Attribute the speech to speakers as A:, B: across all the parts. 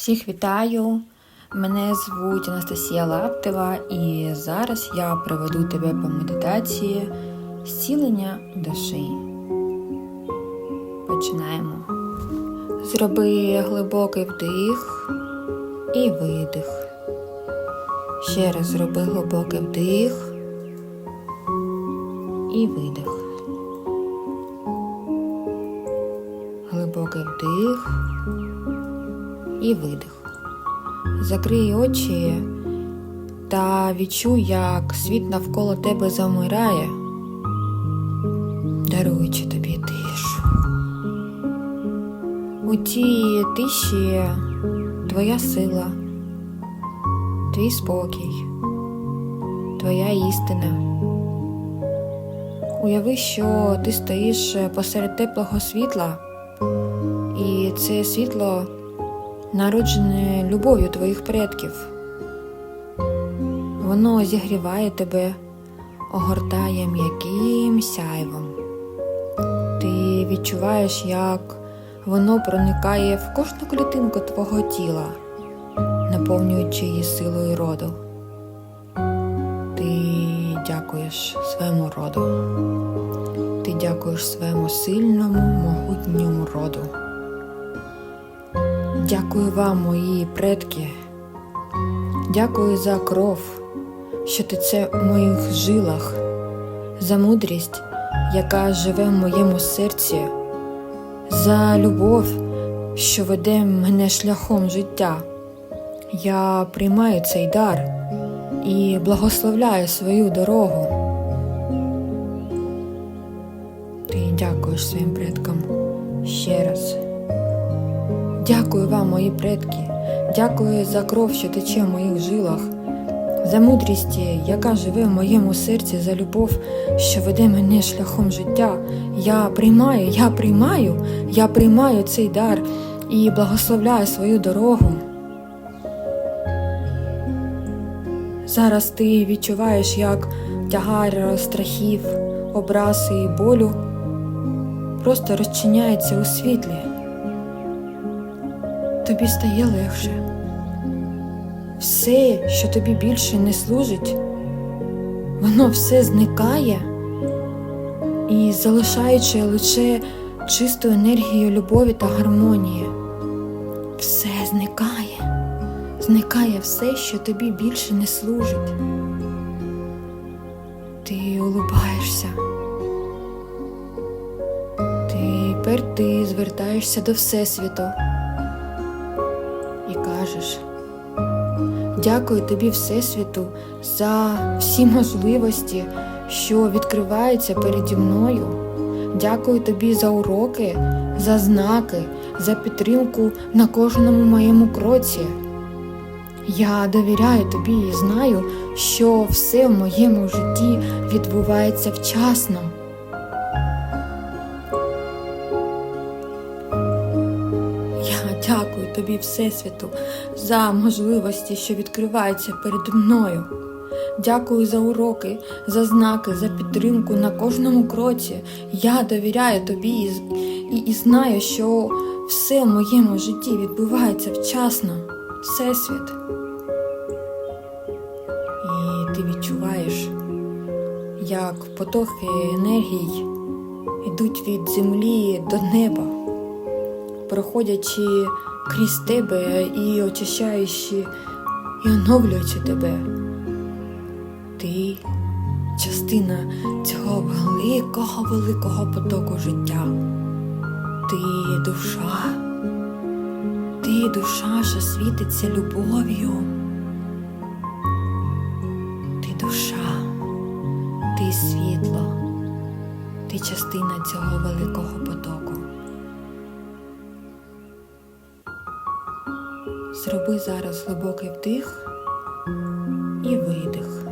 A: Всіх вітаю! Мене звуть Анастасія Лаптева, і зараз я проведу тебе по медитації зцілення душі. Починаємо. Зроби глибокий вдих і видих. Ще раз зроби глибокий вдих і видих. Глибокий вдих і видих. Закрий очі та відчуй, як світ навколо тебе замирає, даруючи тобі тишу. У тій тиші твоя сила, твій спокій, твоя істина. Уяви, що ти стоїш посеред теплого світла, і це світло народжене любов'ю твоїх предків. Воно зігріває тебе, огортає м'яким сяйвом. Ти відчуваєш, як воно проникає в кожну клітинку твого тіла, наповнюючи її силою роду. Ти дякуєш своєму роду. Ти дякуєш своєму сильному, могутньому роду. Дякую вам, мої предки. Дякую за кров, що тече у моїх жилах, за мудрість, яка живе в моєму серці, за любов, що веде мене шляхом життя. Я приймаю цей дар і благословляю свою дорогу. Ти дякуєш своїм предкам ще раз. Дякую вам, мої предки, дякую за кров, що тече в моїх жилах, за мудрість, яка живе в моєму серці, за любов, що веде мене шляхом життя. Я приймаю, я приймаю, я приймаю цей дар і благословляю свою дорогу. Зараз ти відчуваєш, як тягар страхів, образи і болю просто розчиняється у світлі тобі стає легше. Все, що тобі більше не служить, воно все зникає і залишаючи лише чисту енергію любові та гармонії. Все зникає, зникає все, що тобі більше не служить. Ти улыбаєшся. Тепер ти звертаєшся до Всесвіту і кажеш, дякую тобі, Всесвіту, за всі можливості, що відкриваються переді мною. Дякую тобі за уроки, за знаки, за підтримку на кожному моєму кроці. Я довіряю тобі і знаю, що все в моєму житті відбувається вчасно. Тобі, Всесвіту, за можливості, що відкриваються перед мною. Дякую за уроки, за знаки, за підтримку на кожному кроці. Я довіряю тобі і, і, і знаю, що все в моєму житті відбувається вчасно, Всесвіт. І ти відчуваєш, як потоки енергій йдуть від землі до неба проходячи крізь тебе і очищаючи і оновлюючи тебе. Ти частина цього великого, великого потоку життя. Ти душа, ти душа, що світиться любов'ю. Ти душа, ти світло, ти частина цього великого потоку. Зроби зараз глибокий вдих і видих.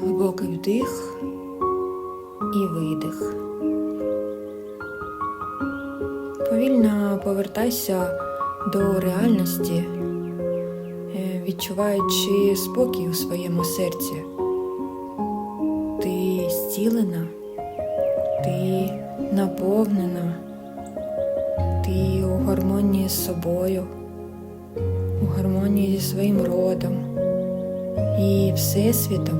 A: Глибокий вдих і видих. Повільно повертайся до реальності, е, відчуваючи спокій у своєму серці. Ти зцілена, ти наповнена Ти у гармонії з собою, у гармонії зі своїм родом і Всесвітом.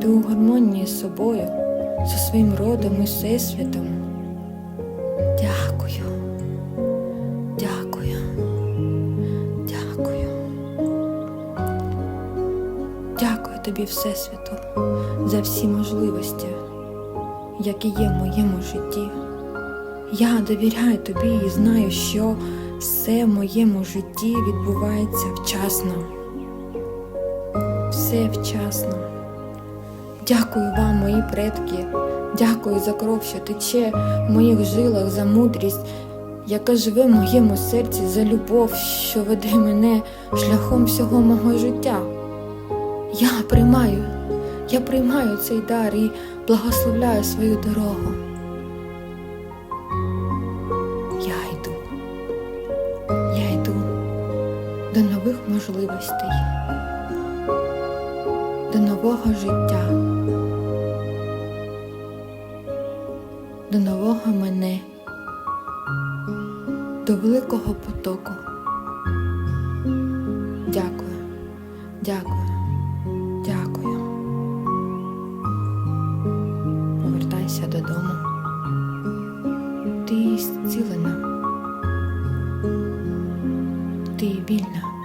A: Ти у гармонії з собою, зі своїм родом і Всесвітом. Дякую. Дякую. Дякую. Дякую тобі, Всесвіту, за всі можливості, які є в моєму житті. Я довіряю тобі і знаю, що все в моєму житті відбувається вчасно. Все вчасно. Дякую вам, мої предки. Дякую за кров, що тече в моїх жилах, за мудрість, яка живе в моєму серці, за любов, що веде мене шляхом всього мого життя. Я приймаю, я приймаю цей дар і благословляю свою дорогу. Можливостей, до нового життя, до нового мене, до великого потоку. Дякую, дякую, дякую. Повертайся додому. Ти зцілена. Ти вільна.